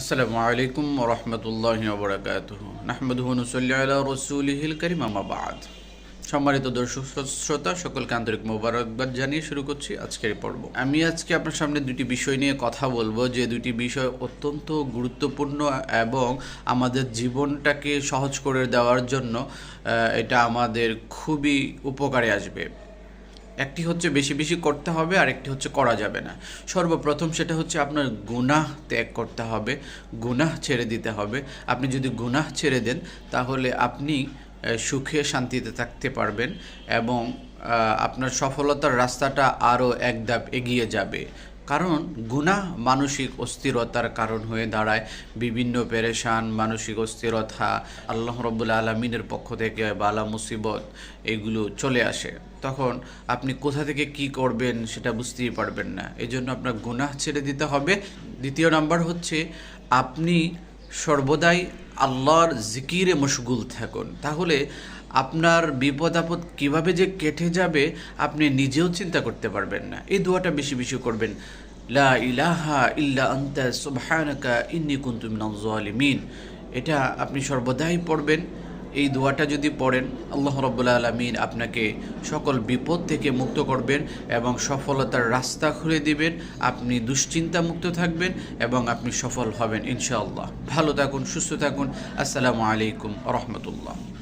আসসালামু আলাইকুম রহমতুল্লাহ বরকাত নাহমদুহ নুসল্লি আলা রসুলহিল করিম আমাবাদ সম্মানিত দর্শক শ্রোতা, সকলকে আন্তরিক মোবারকবাদ জানিয়ে শুরু করছি আজকের পর্ব। আমি আজকে আপনার সামনে দুটি বিষয় নিয়ে কথা বলব। যে দুটি বিষয় অত্যন্ত গুরুত্বপূর্ণ এবং আমাদের জীবনটাকে সহজ করে দেওয়ার জন্য এটা আমাদের খুবই উপকারে আসবে। একটি হচ্ছে বেশি বেশি করতে হবে আর একটি হচ্ছে করা যাবে না। সর্বপ্রথম সেটা হচ্ছে আপনার গুনাহ ত্যাগ করতে হবে, গুনাহ ছেড়ে দিতে হবে। আপনি যদি গুনাহ ছেড়ে দেন, তাহলে আপনি সুখে শান্তিতে থাকতে পারবেন এবং আপনার সফলতার রাস্তাটা আরও এক ধাপ এগিয়ে যাবে। কারণ গুনাহ মানসিক অস্থিরতার কারণ হয়ে দাঁড়ায়। বিভিন্ন পেরেশান, মানসিক অস্থিরতা আল্লাহ রব্বুল আলমিনের পক্ষ থেকে বালা মুসিবত এগুলো চলে আসে। তখন আপনি কোথা থেকে কি করবেন সেটা বুঝতেই পারবেন না। এই জন্য আপনার গুনাহ ছেড়ে দিতে হবে। দ্বিতীয় নাম্বার হচ্ছে আপনি সর্বদাই আল্লাহর জিকিরে মশগুল থাকুন। তাহলে আপনার বিপদ আপদ কীভাবে যে কেটে যাবে, আপনি নিজেও চিন্তা করতে পারবেন না। এই দোয়াটা বেশি বেশি করবেন। লা ইলাহা ইল্লা আন্তা সুবহানাকা ইন্নী কুনতু মিনাজ জালিমিন। এটা আপনি সর্বদাই পড়বেন। এই দোয়াটা যদি পড়েন, আল্লাহ রব্বুল্লা আলমিন আপনাকে সকল বিপদ থেকে মুক্ত করবেন এবং সফলতার রাস্তা খুলে দিবেন। আপনি দুশ্চিন্তা মুক্ত থাকবেন এবং আপনি সফল হবেন ইনশাআল্লাহ। ভালো থাকুন, সুস্থ থাকুন। আসসালামু আলাইকুম রহমতুল্লাহ।